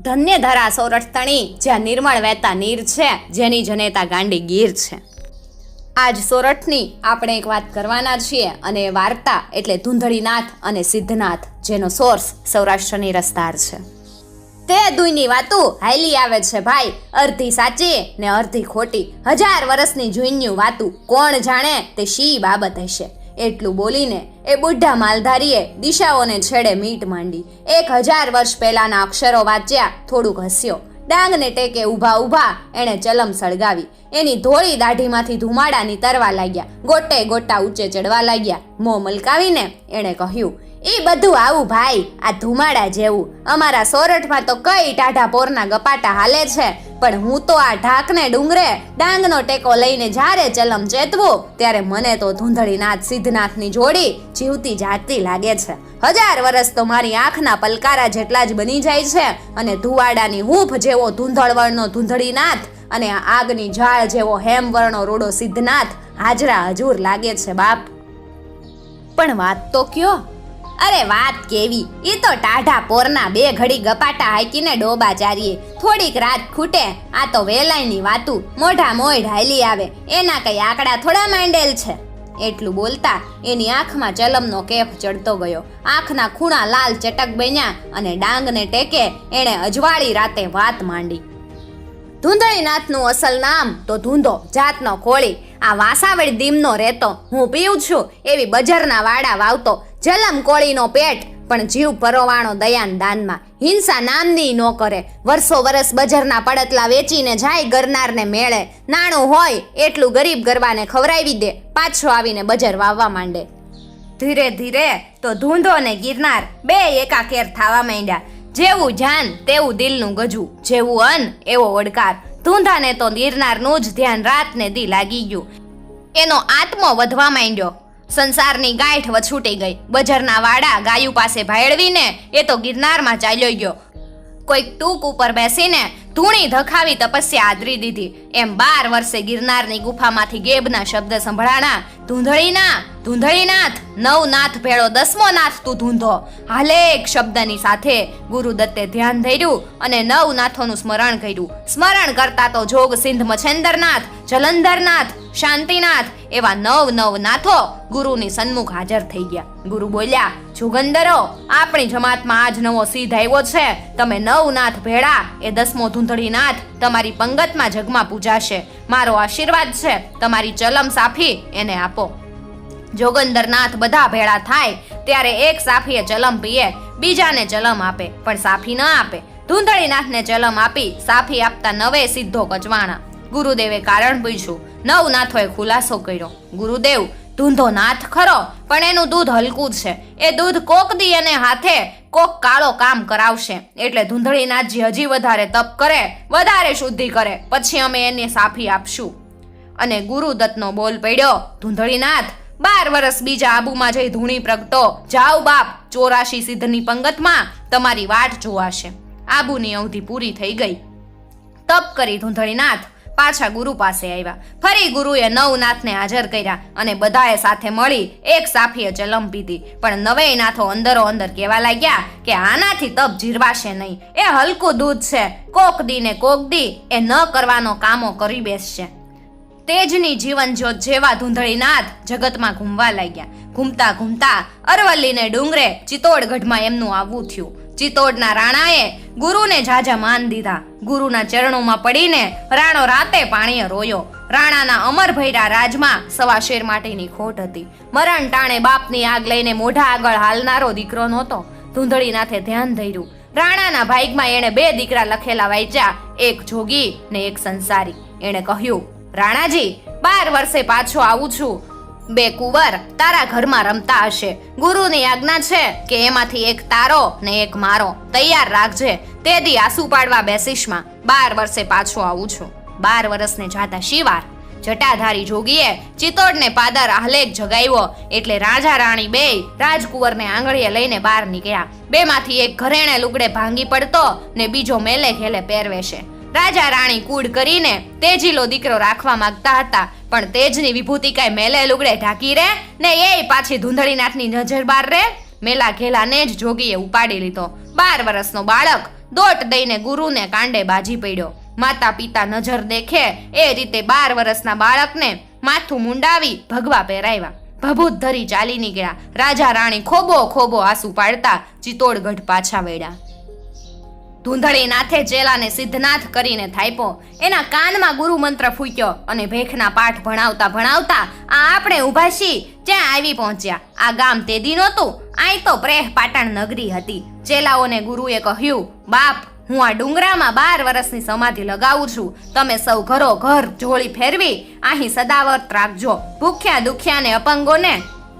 ધન્ય ધરા સોરઠતણી, જ્યાં નિર્મળ વહેતા નીર છે, જેની જનેતા ગાંડી ગીર છે. આજ સોરઠની આપણે એક વાત કરવાના છીએ, અને વાર્તા એટલે ધૂંધળીનાથ અને સિદ્ધનાથ, જેનો સોર્સ સૌરાષ્ટ્રની રસ્તાર છે. તે દુઈની વાતું હાઈલી આવે છે, ભાઈ. અર્ધી સાચી ને અર્ધી ખોટી. હજાર વર્ષની જૂન્યું વાતું કોણ જાણે તે શી બાબત હશે? એટલું બોલીને એ બુઢા માલધારીએ દિશાઓને છેડે મીટ માંડી. એક હજાર વર્ષ પહેલાના અક્ષરો વાંચ્યા, થોડુંક હસ્યો. ડાંગને ટેકે ઊભા ઊભા એણે ચલમ સળગાવી. એની ધોળી દાઢીમાંથી ધુમાડા નીતરવા લાગ્યા. ગોટે ગોટા ઊંચે ચડવા લાગ્યા. મોં મલકાવીને એણે કહ્યું એ બધું આવું ભાઈ, આ ધુમાડા જેવું. અમારા સોરઠમાં તો કઈ ટાઢા પોરના ગપાટા હાલે છે. પણ હું તો આ ઢાકને ડુંગરે ડાંગનો ટેકો લઈને જ્યારે ચલમ ચેતવું, ત્યારે મને તો ધૂંધળીનાથ સિદ્ધનાથની જોડી જીવતી જાગતી લાગે છે. હજાર વર્ષ તો મારી આંખના પલકારા જેટલા જ બની જાય છે અને ધુવાડાની હૂંફ જેવો ધૂંધળવણનો ધૂંધળીનાથ અને આગની જાળ જેવો હેમવર્ણો રોડો સિદ્ધનાથ હાજરા હજુર લાગે છે બાપ. પણ વાત તો કયો? અરે વાત કેવી? એ તો ટાઢા પોરના બે ઘડી ગપાટા હાકીને ડોબા ચારીએ. થોડીક રાત ખૂટે, આ તો વેલાઈની વાતું. મોઢા મોઢ હાલી આવે. એના કઈ આંકડા થોડા માંડેલ છે. એટલું બોલતા એની આંખમાં ચલમનો કેફ ચડતો ગયો. આંખના ખૂણા લાલ ચટક બન્યા અને ડાંગને ટેકે એણે અજવાળી રાતે વાત માંડી. ધૂંધળીનાથનું અસલ નામ તો ધૂંધો, જાતનો કોળી આ વાસાવળ દીમનો રહેતો. હું પીઉં છું, એવી બજરના વાડા વાવતો. જલમ કોળીનો પેટ, પણ જીવ પરોવાણો દયાન દાનમાં. હિંસા નામની નો કરે. વર્ષો વર્ષ બજારના પડતલા વેચીને જાય ગરનારને મેળે. નાણું હોય એટલું ગરીબ ગરબાને ખવરાવી દે. પાછો આવીને બજાર વાવવા માંડે. ધીરે ધીરે તો ધૂંધો ને ગિરનાર બે એકાકેર થાવા માંડ્યા. જેવું જાન તેવું દિલનું ગજું. જેવું અન એવો ઓડકાર ધૂંધાને તો ગિરનારનું જ ધ્યાન રાતને દી લાગી ગયું. એનો આત્મો વધવા માંડ્યો. સંસારની ગાંઠ વછૂટી ગઈ. બજરના વાડા ગાયું પાસે ભાળવીને એ તો ગિરનારમાં ચાલ્યો ગયો. કોઈક ટૂંક ઉપર બેસીને ધૂણી ધખાવી તપસ્યા આદરી દીધી. એમ બાર વર્ષે ગિરનારની ગુફામાંથી ગેબના શબ્દ સંભળાણા, ધૂંધળીના, ધૂંધળીનાથ નવ નાથ ભેળો દસમો નાથ તું ધૂંધો. હાલે એક શબ્દની સાથે ગુરુદત્તે ધ્યાન ધર્યું અને નવ નાથોનું સ્મરણ કર્યું. સ્મરણ કરતા તો જોગ સિંધ મછેન્દરનાથ, જલંધરનાથ, શાંતિનાથ એવા નવ નવ નાથો ગુરુની સન્મુખ હાજર થઈ ગયા. ગુરુ બોલ્યા જુગંદરો, આપણી જમાતમાં આજ નવો સિદ્ધ આવ્યો છે. તમે નવ નાથ ભેળા, એ દસમો ધૂંધળી નાથ તમારી પંગતમાં જગમાં પૂજાશે. મારો આશીર્વાદ છે, તમારી ચલમ સાફી એને આપો. જોગંદરનાથ બધા ભેળા થાય, ત્યારે એક સાફીએ ચલમ પીએ, બીજાને ચલમ આપે, પણ સાફી ન આપે. ધૂંધળીનાથને ચલમ આપી સાફી આપતા નવે સીધો કચવાણા ગુરુદેવે કારણ પૂછ્યું નવ નાથોએ ખુલાસો કર્યો. ગુરુદેવ ધૂંધો નાથ ખરો, પણ એનું દૂધ હલકું છે. એ દૂધ કોક દી અને હાથે, કોક કાળો કામ કરાવશે. એટલે ધૂંધળીનાથજી હજી વધારે તપ કરે, વધારે શુદ્ધિ કરે. પછી અમે એને સાફી આપશું. અને ગુરુદત્તનો બોલ પડ્યો ધૂંધળીનાથ બાર વર્ષ બીજા આબુમાં જઈ ધૂણી પ્રગટો. જાઓ બાપ, ચોરાશી સિદ્ધની પંગતમાં તમારી વાટ જોવાશે. આબુની અવધિ પૂરી થઈ ગઈ. તપ કરી ધૂંધળીનાથ પાછા ગુરુ પાસે આવ્યા. ફરી ગુરુએ નવનાથને હાજર કર્યા અને બધાએ સાથે મળી એક સાફીએ ચલમ પીધી. પણ નવેય નાથો અંદરો અંદર કહેવા લાગ્યા કે આનાથી તપ જીરવાશે નહીં. એ હલકું દૂધ છે. કોક દી ને કોક દી એ ન કરવાનો કામો કરી બેસશે. તેજની જીવન જ્યોત જેવા ધૂંધળીનાથ જગતમાં ઘૂમવા લાગ્યા. ઘૂમતા ઘૂમતા અરવલ્લીને ડુંગરે ચિત્તોડગઢમાં એમનું આવવું થયું. ચિત્તોડના રાણાએ ગુરુને જાજા માન દીધા. ગુરુના ચરણોમાં પડીને રાણો રાતે પાણીએ રોયો. રાણાના અમર ભૈરા રાજમાં સવા શેર માટેની ખોટ હતી. મરણ ટાણે બાપની આગ લઈને મોઢા આગળ હાલનારો દીકરો નહોતો. ધૂંધળી નાથે ધ્યાન ધર્યું. રાણાના ભાઈકમાં એણે બે દીકરા લખેલા વાંચ્યા, એક જોગી ને એક સંસારી. એણે કહ્યું, રાણાજી, બાર વર્ષે પાછો આવું છું. બે કુંવર તારા ઘરમાં રમતા હશે. ગુરુની આજ્ઞા છે કે એમાંથી એક તારો ને એક મારો. તૈયાર રાખજે. તે દી આંસુ પાડવા બેસીશમાં બાર વર્ષે પાછો આવું છું. બાર વર્ષને જાતા શિવાર. જટાધારી જોગીએ ચિત્તોડને પાદર આહલેખ જગાવ્યો. એટલે રાજા રાણી બે રાજકુંવરને આંગળીએ લઈને બહાર નીકળ્યા. બેમાંથી એક ઘરેણે લુગડે ભાંગી પડતો ને બીજો મેલે ખેલે પહેરવેશે. રાજા રાણી કૂડ કરીને તેજીલો દીકરો રાખવા માંગતા હતા. પણ તેજની વિભૂતિ કાંઈ મેલે લુગડે ઢાંકી રે? ને એ પાછી ધૂંધળીનાથની નજર બાર રે? મેલા ઘેલાને જ જોગીએ ઉપાડી લીધો. બાર વર્ષનો બાળક દોટ દઈને ગુરુને કાંડે બાજી પડ્યો. માતા પિતા નજર દેખે એ રીતે બાર વર્ષના બાળકને માથું મુંડાવી ભગવા પહેરાવ્યા. ભભૂત ધરી ચાલી નીકળ્યા. રાજા રાણી ખોબો ખોબો આંસુ પાડતા ચિત્તોડગઢ પાછા વળ્યા. ધૂંધળી નાથે ચેલાને સિદ્ધનાથ કરીને થાયપો. એના કાનમાં ગુરુ મંત્ર ફૂટ્યો અને ભેખના પાઠ ભણાવતા ભણાવતા આ આપણે ઊભા છી ત્યાં આવી પહોંચ્યા. આ ગામ તે દી નહોતું આય તો પ્રેહ પાટણ નગરી હતી. ચેલાઓને ગુરુએ કહ્યું, બાપ, હું આ ડુંગરામાં બાર વર્ષની સમાધિ લગાવું છું. તમે સૌ ઘરો ઘર જોળી ફેરવી અહીં સદાવર્ત રાખજો. ભૂખ્યા દુખ્યાને અપંગોને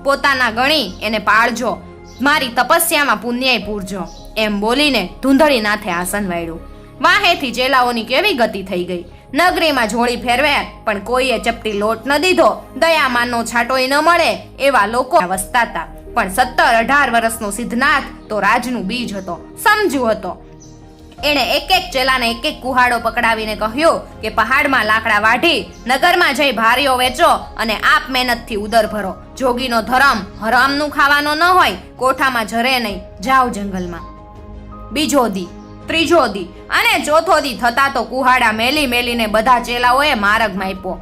પોતાના ગણી એને પાળજો. મારી તપસ્યામાં પુણ્યય પૂરજો. એમ બોલીને ધૂંધળી નાથે આસન વાળ્યું. વાહેથી ચેલાઓની કેવી ગતિ થઈ ગઈ. નગરીમાં જોડી ફેરવે, પણ કોઈએ ચપટી લોટ ન દીધો. દયામાનનો છાંટોય ન મળે એવા લોકો વસતા પણ સત્તર અઢાર વર્ષનો સિદ્ધનાથ તો રાજનું બીજ હતો, સમજુ હતો. એણે એક એક ચેલાને એક એક કુહાડો પકડાવીને કહ્યું કે પહાડમાં લાકડા વાઢી, નગરમાં જઈ ભારીઓ વેચો અને આપ મહેનતથી ઉદર ભરો. જોગીનો ધરમ હરામનું ખાવાનો ન હોય, કોઠામાં જરે નહીં. જાઓ જંગલમાં. બીજો દી, ત્રીજો દી અને ચોથો દી થતા તો કુહાડા મેલી મેલીને બધા ચેલાઓએ માર્ગ માપ્યો.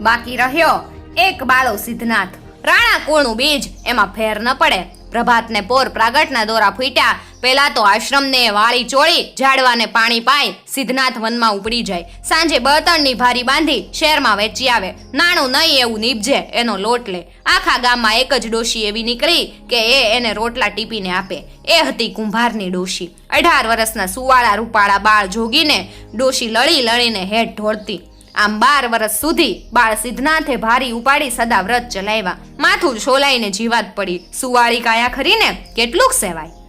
બાકી રહ્યો એક બાળો સિદ્ધનાથ. રાણા કોણું બીજ એમાં ફેર ન પડે. પ્રભાતને પોર પ્રાગટના દોરા ફૂટ્યા પેલા તો આશ્રમને વાળી ચોળી ઝાડવાને પાણી પાઈ સિદ્ધનાથ વનમાં ઉપડી જાય. સાંજે બળતણની ભારી બાંધી શહેરમાં વેચી આવે. નાણું નહીં એવું નીપજે એનો લોટ લે. આખા ગામમાં એક જ ડોશી એવી નીકળી કે એ એને રોટલા ટીપીને આપે. એ હતી કુંભારની ડોશી. અઢાર વર્ષના સુવાળા રૂપાળા બાળ જોગીને ડોશી લળી લળીને હેઠ ઢોળતી. આમ બાર વર્ષ સુધી બાળ સિદ્ધનાથે ભારી ઉપાડી સદા વ્રત ચલાવ્યા. માથું છોલાઈને જીવાત પડી. સુવાળી કાયા ખરીને કેટલુંક સેવાય.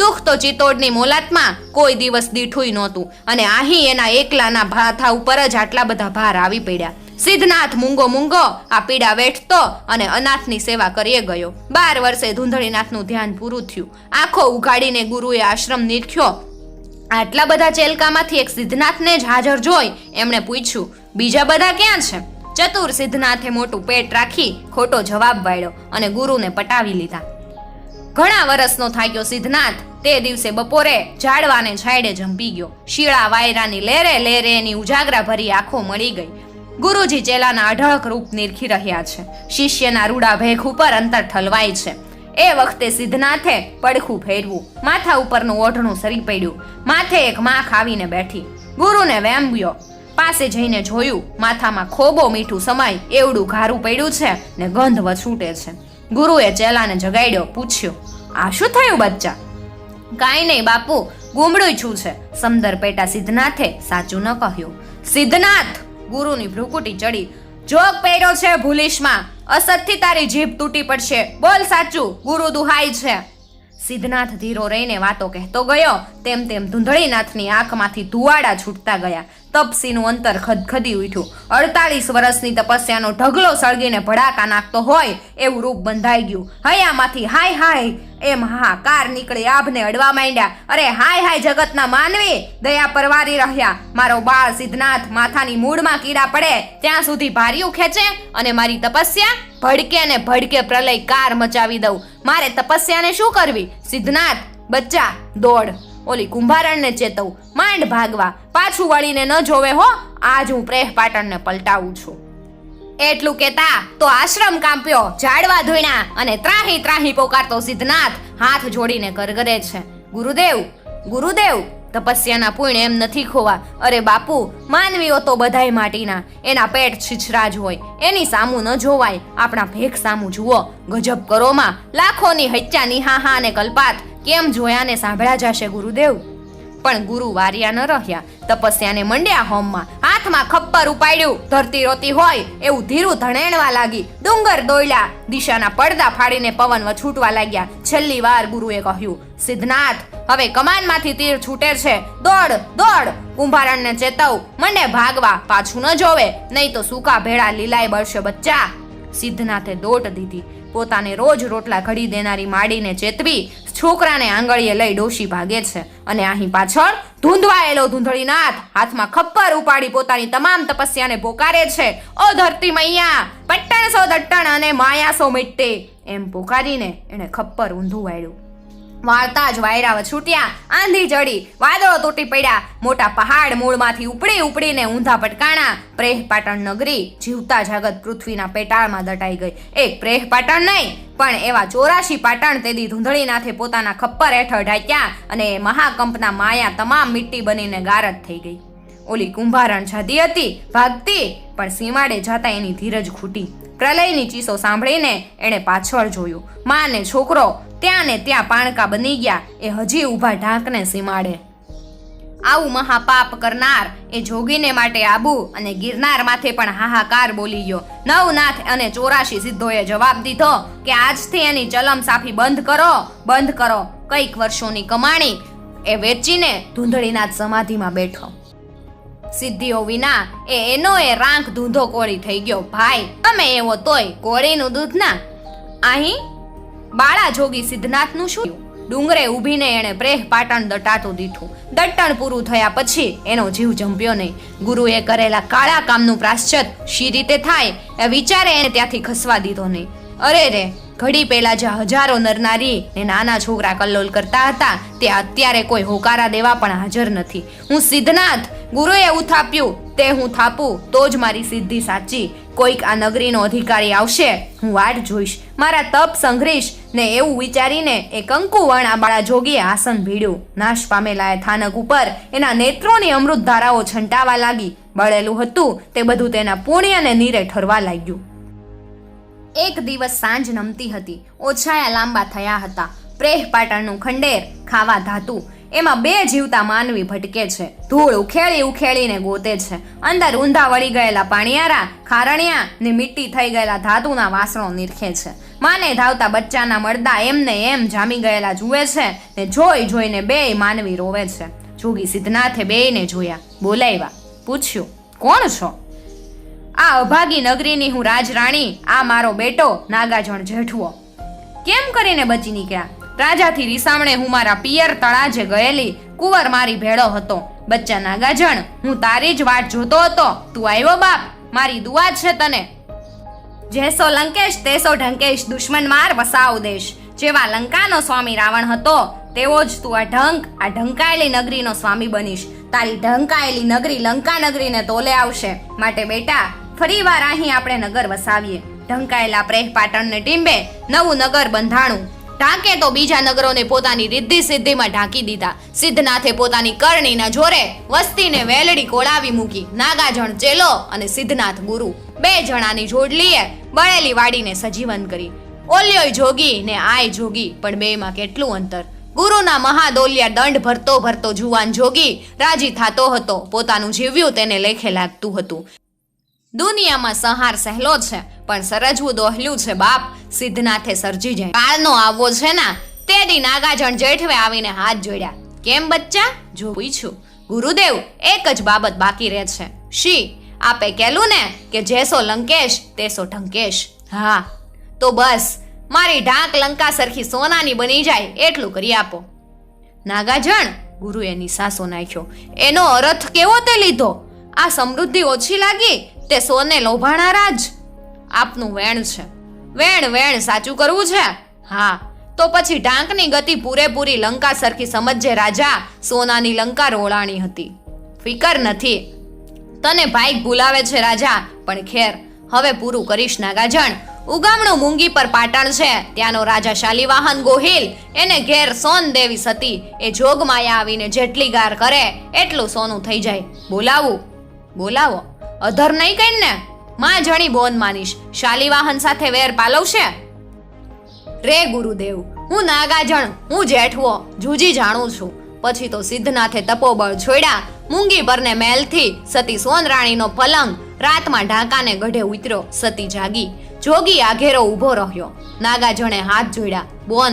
દુઃખ તો ચિત્તોડની મોલાતમાં કોઈ દિવસ દીઠું નહોતું. અને અહીં એના એકલાના ભાથા ઉપર જ આટલા બધા ભાર આવી પડ્યા. સિદ્ધનાથ મૂંગો મૂંગો, આ પીડા વેઠતો અને અનાથની સેવા કરીએ ગયો. બાર વર્ષે ધૂંધળીનાથનું ધ્યાન પૂરું થયું. આંખો ઉઘાડીને ગુરુએ આશ્રમ નીરખ્યો. આટલા બધા ચેલકામાંથી એક સિદ્ધનાથને જ હાજર જોઈ એમણે પૂછ્યું, બીજા બધા ક્યાં છે? ચતુર સિદ્ધનાથે મોટું પેટ રાખી ખોટો જવાબ વાળ્યો અને ગુરુને પટાવી લીધા. ઘણા વર્ષનો થાક્યો સિદ્ધનાથ. તે દિવસે બપોરે ઝાડવાને છાયડે જંપી ગયો. શીળા વાયરાની લેરે લેરે એની ઉજાગરા ભરી આંખો મળી ગઈ. ગુરુજી ચેલાના અઢળક રૂપ નિરખી રહ્યા છે. શિષ્યના રૂડા ભેખ ઉપર અંતર ઠલવાય છે. એ વખતે સિદ્ધનાથે પડખું ફેરવું. માથા ઉપરનું ઓઢણું સરી પડ્યું. માથે એક માખ આવીને બેઠી. ગુરુને વેમ્બ્યો પાસે જઈને જોયું, માથામાં ખોબો મીઠું સમાય, એવડું ઘારું પડ્યું છે ને ગંધ વછૂટે છે. ગુરુએ ચેલાને જગાડ્યો, પૂછ્યું, આ શું થયું બચ્ચા? કાંઈ નહીં બાપુ, ગુમડું છું છે. સમદર પેટા સિદ્ધનાથે સાચું ન કહ્યું. સિદ્ધનાથ! ગુરુની ભ્રુકુટી ચડી. જોગ પહેર્યો છે ભૂલીશમાં. અસતથી તારી જીભ તૂટી પડશે. બોલ સાચું, ગુરુ દુહાય છે. સિદ્ધનાથ ધીરો રહીને વાતો કહેતો ગયો, તેમ તેમ ધૂંધળીનાથની આંખમાંથી ધુવાડા છૂટતા ગયા. તપસીનું અંતર ખદખદી ઉઠ્યું. અડતાલીસ વર્ષની તપસ્યાનો ઢગલો સળગીને ભડાકા નાખતો હોય એવું રૂપ બંધાઈ ગયું. હૈયામાંથી હાય હાય એમ હા કાર નીકળી આભને અડવા માંડ્યા. અરે હાય હાય જગતના માનવી, દયા પરવારી રહ્યા. મારો બાળ સિદ્ધનાથ માથાની મૂળમાં કીડા પડે, ત્યાં સુધી ભાર્યું ખેંચે અને મારી તપસ્યા ભડકે ને ભડકે પ્રલય કાર મચાવી દઉં. મારે તપસ્યાને શું કરવી? સિદ્ધનાથ, બચ્ચા, દોડ. ઓલી કુંભારણને ચેતવું. માંડ ભાગવા. પાછું વળીને ન જોવે હો. આજ હું પ્રેહ પાટણને પલટાવું છું. એટલું કેતા તો આશ્રમ કાંપ્યો, ઝાડવા ધોઈણા અને ત્રાહી ત્રાહી પોકારતો સિદ્ધનાથ હાથ જોડીને કરગરે છે. ગુરુદેવ ગુરુદેવ, તપસ્યાના પુણ્ય એમ નથી ખોવા. અરે બાપુ, માનવીઓ તો બધાય માટીના. એના પેટ છીછરા જ હોય. એની સામું ન જોવાય. આપણા ભેખ સામું જુઓ. ગજબ કરોમાં. લાખોની હત્યા, નિહાહા અને કલ્પાત. કેમ જોયા ને સાંભળ્યા જશે ગુરુદેવ? પણ ગુરુ વાર્યા ન રહ્યા. તપસ્યાને મંડ્યા હોમમાં. હાથમાં ખપ્પર ઉપાડ્યું. ધરતી રોતી હોય એવું ધીરું ધણેણવા લાગી. ડુંગર દોડ્યા દિશાના પડદા ફાડીને પવન વછૂટવા લાગ્યા. છેલ્લી વાર ગુરુએ કહ્યું, સિદ્ધનાથ, હવે કમાનમાંથી તીર છૂટે છે. દોડ દોડ. કુંભારણને ચેતવ. મને ભાગવા પાછું ન જોવે. નહીં તો સૂકા ભેળા લીલાય બળશે બચ્ચા. સિદ્ધનાથે દોટ દીધી. પોતાને રોજ રોટલા ઘડી દેનારી માડીને ચેતવી છોકરાને આંગળીએ લઈ ડોશી ભાગે છે. અને અહીં પાછળ ધૂંધવાયેલો ધૂંધળીનાથ હાથમાં ખપ્પર ઉપાડી પોતાની તમામ તપસ્યાને પોકારે છે. ઓ ધરતી મૈયા, પટ્ટણ સો દટ્ટણ અને માયા સો મિટ્ટે એમ પોકારીને એણે ખપ્પર ઊંધું વાળ્યું. વાળતા જ વાયરા છૂટ્યા આંધી ચડી વાદળો તૂટી પડ્યા, મોટા પહાડ મૂળમાંથી ઉપડી ઉપડીને ઊંધા પટકાણા પ્રેહ પાટણ નગરી જીવતા જાગત પૃથ્વીના પેટાળમાં દટાઈ ગઈ. એક પ્રેહ પાટણ નહીં, પણ એવા ચોરાશી પાટણ તેદી ધૂંધળીનાથે પોતાના ખપ્પર હેઠળ ઢાંક્યા અને મહાકંપના માયા તમામ મીટ્ટી બનીને ગારત થઈ ગઈ. ઓલી કુંભારણ જાતી હતી, ભાગતી, પણ સીમાડે જતા એની ધીરજ ખૂટી. પ્રલયની ચીસો સાંભળીને એણે પાછળ જોયું. માં ને છોકરો ત્યાં ને ત્યાં પાણકા બની ગયા, એ હજી ઊભા ઢાંકને સીમાડે. આવું મહાપાપ કરનાર એ જોગીને માટે આબુ અને ગિરનાર માથે પણ હાહાકાર બોલી ગયો. નવનાથ અને ચોરાશી સિદ્ધોએ જવાબ દીધો કે આજથી એની ચલમ સાફી બંધ કરો બંધ કરો. કંઈક વર્ષોની કમાણી એ વેચીને ધૂંધળીનાથ સમાધિમાં બેઠો. સિદ્ધિઓ વિના એ એનો એ રાંક ધૂંધો કોળી થઈ ગયો. ભાઈ, તમે એવો તોય કોળીનું દૂધ ના. અહીં બાળા જોગી સિદ્ધનાથનું શું ડુંગરે ઊભીને એણે પ્રેહ પાટણ દટાતું દીઠું. દટ્ટણ પૂરું થયા પછી એનો જીવ જંપ્યો નહીં. ગુરુએ કરેલા કાળા કામનું પ્રાશ્ચત શી રીતે થાય એ વિચારે એને ત્યાંથી ખસવા દીધો નહીં. અરે રે, ઘડી પહેલા જે હજારો નરનારી ને નાના છોકરા કલ્લોલ કરતા હતા તે અત્યારે કોઈ હોકારા દેવા પણ હાજર નથી. હું સિદ્ધનાથ ગુરુએ એવું થાપ્યું, તે હું થાપું, તો જ મારી સિદ્ધિ સાચી. કોઈક આ નગરીનો અધિકારી આવશે, હું વાટ જોઈશ. મારા તપ સંઘરીશ. ને એવું વિચારીને એ કંકુ આ બાળા જોગીએ આસન ભીડ્યું. નાશ પામેલા એ થાનક ઉપર એના નેત્રોની અમૃત ધારાઓ છંટાવા લાગી. બળેલું હતું, તે બધું તેના પુણ્યને નીરે ઠરવા લાગ્યું. એક દિવસ સાંજ નમતી હતી. ઓછાયા લાંબા થયા હતા. પ્રેહ પાટણનું ખંડેર, ખાવા ધાતુ. એમાં બે જીવતા માનવી ભટકે છે. ધૂળ ઉખેળી ઉખેળીને ગોતે છે. અંદર ઊંધા વળી ગયેલા પાણીયારા, ખારણિયા ને મીટી થઈ ગયેલા ધાતુના વાસણો નિરખે છે. માને ધાવતા બચ્ચાના મળદા એમને એમ જામી ગયેલા જુએ છે ને જોઈ જોઈને બેય માનવી રોવે છે. જોગી સિદ્ધનાથે બેયને જોયા. બોલાવ્યા. પૂછ્યું, કોણ છો? આ અભાગી નગરીની હું રાજરાણી. આ મારો બેટો, નાગાજણ જેઠવો. કેમ કરીને બચી નીકળ્યા? રાજાથી રીસામણે હું મારા પિયર તળાજે ગયેલી કુંવર મારી ભેળો હતો. બચ્ચા નાગાજણ હું તારી જ વાટ જોતો હતો. તું આવ્યો બાપ, મારી દુઆ છે તને. જેસો લંકેશ, તેસો ઢંકેશ દુશ્મન માર વસાવ દેશ. જેવા લંકાનો સ્વામી રાવણ હતો, તેવો જ તું આ ઢંક, આ ઢંકાયેલી નગરીનો સ્વામી બનીશ. તારી ઢંકાયેલી નગરી લંકા નગરીને તોલે આવશે. માટે બેટા, ફરીવાર અહીં આપણે નગર વસાવીએ. ઢંકાયેલા પ્રેહ પાટણને ટીંબે નવું નગર બંધાણું. ઢાંકે તો બીજા નગરોને પોતાની રિદ્ધિ સિદ્ધિમાં ઢાંકી દીધા. સિદ્ધનાથે પોતાની કરણીના જોરે, વસ્તીને વેલડી કોળાવી મૂકી. નાગાજણ ચેલો અને સિદ્ધનાથ ગુરુ. બે જણાની જોડલીએ બળેલી વાડીને સજીવન કરી. ઓલ્યોય જોગી ને આય જોગી, પણ બેમાં કેટલું અંતર? ગુરુના મહાદોલિયા દંડ ભરતો ભરતો જુવાન જોગી રાજી થાતો હતો. પોતાનું જીવ્યું તેને લેખે લાગતું હતું. દુનિયામાં સંહાર સહેલો છે, પણ સરજવું દોહલ્યું છે બાપ. સિદ્ધનાથે સર્જી જાય. કાળનો આવવો છે ના તે દી નાગાજણ જેઠવે આવીને હાથ જોડ્યા. કેમ બચ્ચા? જો પૂછ્યું. ગુરુદેવ, એક જ બાબત બાકી રહે છે. શી? આપે કહેલું ને કે જેસો લંકેશ, તેસો ઢંકેશ. હા. તો બસ. મારી ઢાંક લંકા સરખી સોનાની બની જાય, એટલું કરી આપો. નાગાજણ, ગુરુએ સાસો નાખ્યો. એનો અર્થ કેવો તે લીધો? આ સમૃદ્ધિ ઓછી લાગી તે સોને લોભાણારા જ આપનું વેણ છે. વેણ વેણ સાચું કરવું છે? હા. તો પછી ઢાંકની ગતિ પૂરેપૂરી લંકા સરખી સમજે રાજા. સોનાની લંકા રોળાણી હતી. ફિકર નથી. તને ભાઈ ભૂલાવે છે રાજા, પણ ખેર, હવે પૂરું કરીશ નાગાજણ. ઉગામણું મૂંગી પર પાટણ છે. ત્યાંનો રાજા શાલીવાહન ગોહિલ. એને ઘેર સોન દેવી સતી. એ જોગમાયા આવીને જેટલી ગાર કરે, એટલું સોનું થઈ જાય. બોલાવું. બોલાવો. અધર નહીં કઈ ને, માં જણી બોન માનીશ. શાલીવાહન સાથે વેર પાલવશે? રે ગુરુદેવ, હું નાગાજણ, હું જેઠવો, જૂજી જાણું છું. પછી તો સિદ્ધનાથે તપોબળ છોડ્યા, મૂંગી પરને મહેલથી સતી સોનરાણીનો પલંગ, રાતમાં ઢાંકાને ગઢે ઉતર્યો, સતી જાગી. જોગી આઘેરો ઊભો રહ્યો. નાગાજણે હાથ જોડ્યા, બોન,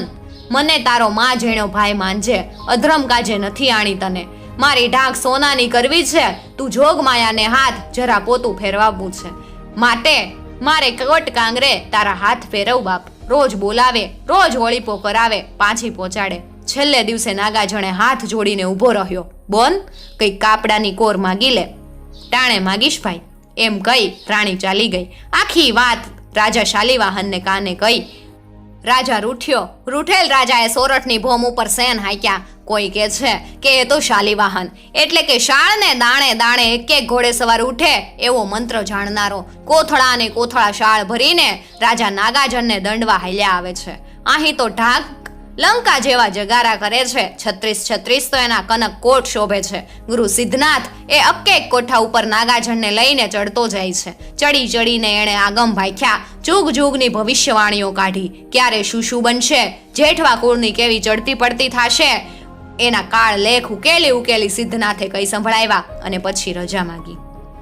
મને તારો માં જેણ્યો ભાઈ માનજે. અધરમ કાજે નથી આણી તને. મારી ઢાંક સોનાની કરવી છે. તું જોગ માયાને હાથ જરા પોતું ફેરવાવું છે. માટે મારે કવટ કાંગરે તારા હાથ ફેરવ બાપ. રોજ બોલાવે, રોજ હોળીપો કરાવે, પાછી પહોંચાડે. છેલ્લે દિવસે નાગાજણે હાથ જોડીને ઊભો રહ્યો. બોન કંઈક કાપડાની કોર માગી લે. ટાણે માગીશ ભાઈ. એમ કહી રાણી ચાલી ગઈ. આખી વાત રાજા શાલીવાહનને કાને કહી. રાજા રૂઠ્યો. રૂઠેલ રાજાએ સોરઠની ભોમ ઉપર સેન હાંક્યા. કોઈ કે છે કે એ તો શાલીવાહન એટલે કે શાળને દાણે દાણે એક એક ઘોડે સવાર ઉઠે એવો મંત્ર જાણનારો. કોથળા અને કોથળા શાળ ભરીને રાજા નાગાજનને દંડવા હાલ્યા આવે છે. અહીં તો ઢાક લંકા જેવા જગારા કરે છે. છત્રીસ છત્રીસ તો એના કનક કોટ શોભે છે. ગુરુ સિદ્ધનાથ એ અક્કેક કોઠા ઉપર નાગાજનને લઈને ચડતો જાય છે. ચડી ચડીને એણે આગમ ભાખ્યા જુગ જુગની ભવિષ્યવાણીઓ કાઢી. ક્યારે શું શું બનશે? જેઠવા કુળની કેવી ચડતી પડતી થાશે? એના કાળ લેખ ઉકેલી ઉકેલી સિદ્ધનાથે કઈ સંભળાવ્યા અને પછી રજા માંગી.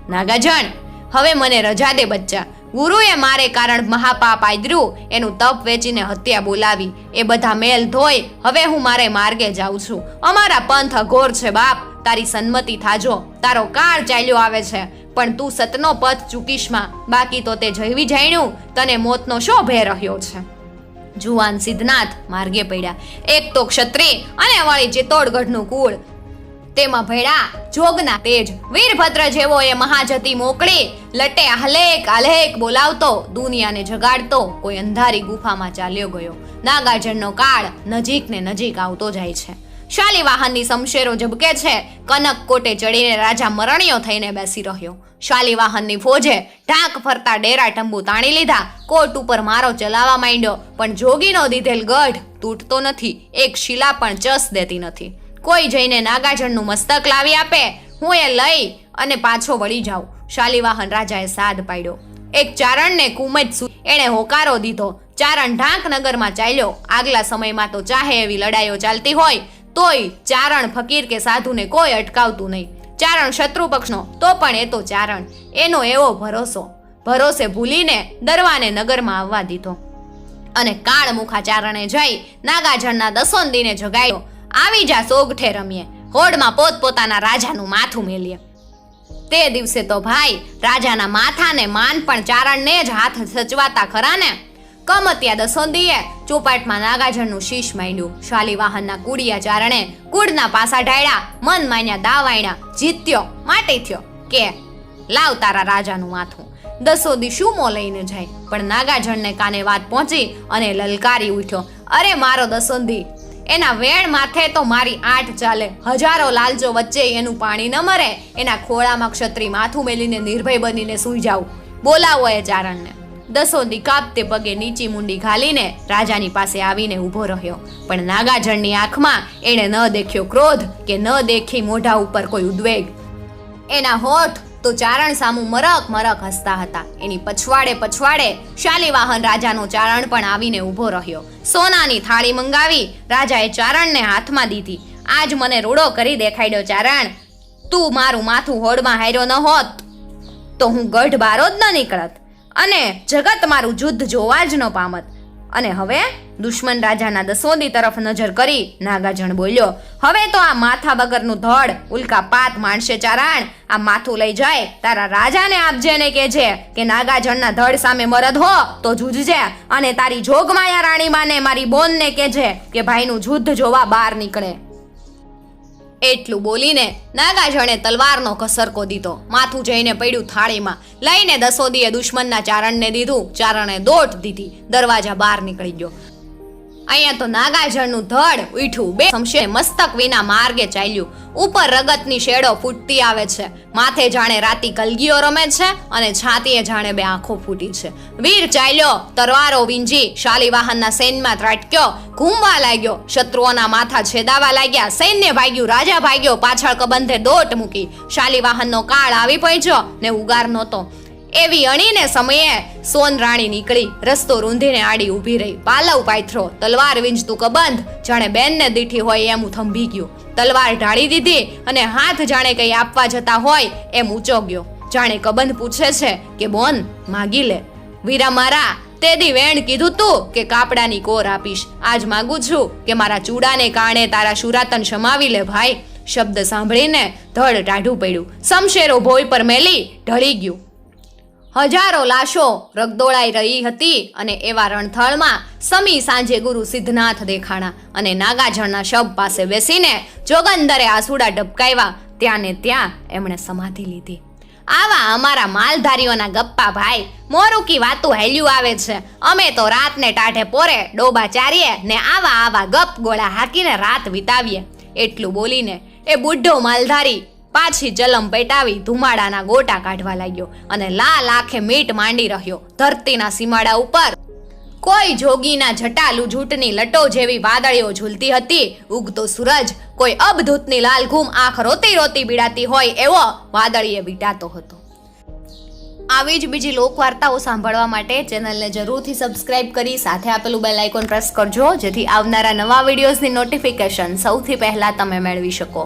નાગાજણ હવે મને રજા દે બચ્ચા. ગુરુએ મારે કારણ મહાપાપ આદર્યું એનું તપ વેચીને હત્યા બોલાવી. એ બધા મેલ ધોઈ. હવે હું મારે માર્ગે જાઉં છું. અમારા પંથ અઘોર છે બાપ. તારી સન્મતિ થાજો. તારો કાળ ચાલ્યો આવે છે. પણ તું સતનો પથ ચૂકીશમાં બાકી તો તે જૈવી જાણ્યું. તને મોતનો શો ભે રહ્યો છે? જુવાન સિદ્ધનાથ માર્ગે પડ્યા. એક તો ક્ષત્રિય અને વળી ચિત્તોડગઢનું કુળ. તેમાં ભેળા જોગના તેજ. વીરભદ્ર જેવો એ મહાજતી મોકળી. લટે આહલેક આલેક બોલાવતો. દુનિયાને જગાડતો. કોઈ અંધારી ગુફામાં ચાલ્યો ગયો. નાગાર્જુનનો કાળ નજીક ને નજીક આવતો જાય છે. શાલીવાહનની શમશેરો ઝબકે છે. કનક કોટે ચડીને રાજા મરણીયો થઈને બેસી રહ્યો. શાલીવાહનની ફોજે ઢાંક ફરતા ડેરા ટંબુ તાણી લીધા. કોટ ઉપર મારો ચલાવવા માંડ્યો, પણ જોગીનો દીધેલ ગઢ તૂટતો નથી. એક શિલા પણ ચસ દેતી નથી. કોઈ જઈને નાગાજણનું મસ્તક લાવી આપે, હું એ લઈ અને પાછો વળી જાઉં. શાલીવાહન રાજાએ સાદ પાડ્યો. એક ચારણને કુમજ એણે હોકારો દીધો. ચારણ ઢાંકનગરમાં ચાલ્યો. આગલા સમયમાં તો ચાહે એવી લડાઈઓ ચાલતી હોય તોય ચારણ ફકીર કે સાધુને કોઈ અટકાવતું નહીં. ચારણ શત્રુ પક્ષનો, તો પણ એ તો ચારણ. એનો એવો ભરોસો. ભરોસે ભૂલીને દરવાને નગરમાં આવવા દીધો. અને કાળ મુખાચારણે જઈ નાગાજણના દસોંદીને જગાયો. આવી જા સોગઠે રમીએ. હોડમાં પોતપોતાના રાજાનું માથું મેલીએ. તે દિવસે તો ભાઈ, રાજાના માથાને માન પણ ચારણને જ હાથ સચવાતા ખરા ને કમત્યા દસોંદીએ ચોપાટમાં નાગાજણનું શીશ માંડ્યું. શાલીવાહનના કુડિયા ચારણે કુળના પાસા ઢાળ્યા મન માન્યા દાવાયણા જીત્યો માટે થયો. કે લાવ તારા રાજાનું માથું. દસોદી શું મો લઈને જાય, પણ નાગાજણને કાને વાત પહોંચી અને લલકારી ઉઠ્યો. અરે મારો દસોંદી, એના વેણ માથે તો મારી આઠ ચાલે. હજારો લાલચો વચ્ચે એનું પાણી ન મરે. એના ખોળામાં ક્ષત્રી માથું મેલીને નિર્ભય બનીને સૂઈ જાવ બોલાવો એ ચારણને. દસોદી કાપતે પગે નીચી મુંડી ઘાલીને રાજાની પાસે આવીને ઊભો રહ્યો. પણ નાગાજણની આંખમાં એણે ન દેખ્યો ક્રોધ કે ન દેખી મોઢા ઉપર કોઈ ઉદ્વેગ. એના હોઠ તો ચારણ સામું મરક મરક હસતા હતા. એની પછવાડે પછવાડે શાલીવાહન રાજાનો ચારણ પણ આવીને ઊભો રહ્યો. સોનાની થાળી મંગાવી રાજાએ ચારણને હાથમાં દીધી. આજ મને રૂડો કરી દેખાડ્યો ચારણ. તું મારું માથું હોડમાં હાર્યો ન હોત તો હું ગઢ બારો જ ન નીકળત. અને જગત મારું યુદ્ધ જોવા જ ન પામત. અને હવે દુશ્મન રાજાના દસોદી તરફ નજર કરી નાગાજણ બોલ્યો, હવે તો આ માથા વગરનું ધડ, ઉલ્કા પાત, માણસે ચારાણ, આ માથું લઈ જાય, તારા રાજાને આપજે ને કહેજે કે નાગાજણના ધડ સામે મરદ હો, તો જૂજજે, અને તારી જોગમાયા રાણીમાને મારી બોનને કહેજે કે ભાઈનું યુદ્ધ જોવા બહાર નીકળે. એટલું બોલીને નાગાજણે તલવારનો કસરકો દીધો. માથું જઈને પડ્યું થાળીમાં. લઈને દસોદીએ દુશ્મનના ચારણને દીધું. ચારણે દોટ દીધી. દરવાજા બહાર નીકળી ગયો. અહીંયા તો નાગાજળનું ધડ ઉઠ્યું. બે શમશેર મસ્તક વિના માર્ગે ચાલ્યું. ઉપર રગતની શેડો ફૂટતી આવે છે. માથે જાણે રાતી કલગીઓ રમે છે અને છાતીએ જાણે બે આંખો ફૂટી છે. વીર ચાલ્યો, તરવારો વીંજી, શાલીવાહનના સૈન્યમાં ત્રાટક્યો, ઘૂમવા લાગ્યો. શત્રુઓના માથા છેદાવા લાગ્યા. સૈન્ય ભાગ્યું, રાજા ભાગ્યો. પાછળ કબંધે દોટ મૂકી. શાલીવાહનનો કાળ આવી પહોંચ્યો ને ઉગાર નહોતો. એવી અણીને સમયે સોન રાણી નીકળી, રસ્તો રૂંધીને આડી ઊભી રહી. પાલવ પાથરો, તલવાર વીંજતું કબંધ, જાણે બેનને દીઠી હોય એમ થંભી ગયું. તલવાર ઢાળી દીધી અને હાથ જાણે કંઈ આપવા જતા હોય એમ ઊંચો ગયો. જાણે કબંધ પૂછે છે કે, બોન, માગી લે. વીરા મારા, તે દી વેણ કીધું તું કે કાપડાની કોર આપીશ. આજ માગું છું કે મારા ચૂડાને કારણે તારા શુરાતન શમાવી લે ભાઈ. શબ્દ સાંભળીને ધડ ટાઢું પડ્યું. સમશેરો ભોય પર મેલી ઢળી ગયું. હજારો લાશો રગદોળાઈ રહી હતી અને એવા રણથળમાં સમી સાંજે ગુરુ સિદ્ધનાથ દેખાણા અને નાગાજળના શબ પાસે બેસીને જોગંદરે આસુડા ડબકાવ્યા ત્યાં ને ત્યાં એમણે સમાધિ લીધી. આવા અમારા માલધારીઓના ગપ્પા ભાઈ મોરુકી વાતું હેલ્યું આવે છે. અમે તો રાતને ટાઢે પોરે ડોબા ચારીએ ને આવા આવા ગપ ગોળા હાકીને રાત વિતાવીએ. એટલું બોલીને એ બુઢો માલધારી પાછી જલમ પેટાવી ધુમાડાના ગોટા કાઢવા લાગ્યો અને લાલ આંખે મીટ માંડી રહ્યો ધરતીના સીમાડા ઉપર. કોઈ જોગીના જટાલુ જૂટની લટો જેવી વાદળીઓ ઝૂલતી હતી. ઉગતો સૂરજ કોઈ અબધૂતની લાલઘૂમ આંખ રોતી રોતી બીડાતી હોય એવો વાદળીએ વીટાતો હતો. આવી જ બીજી લોકવાર્તાઓ સાંભળવા માટે ચેનલને જરૂરથી સબસ્ક્રાઇબ કરી સાથે આપેલું બેલ આઇકોન પ્રેસ કરજો, જેથી આવનારા નવા વિડીયોઝની નોટિફિકેશન સૌથી પહેલા તમે મેળવી શકો.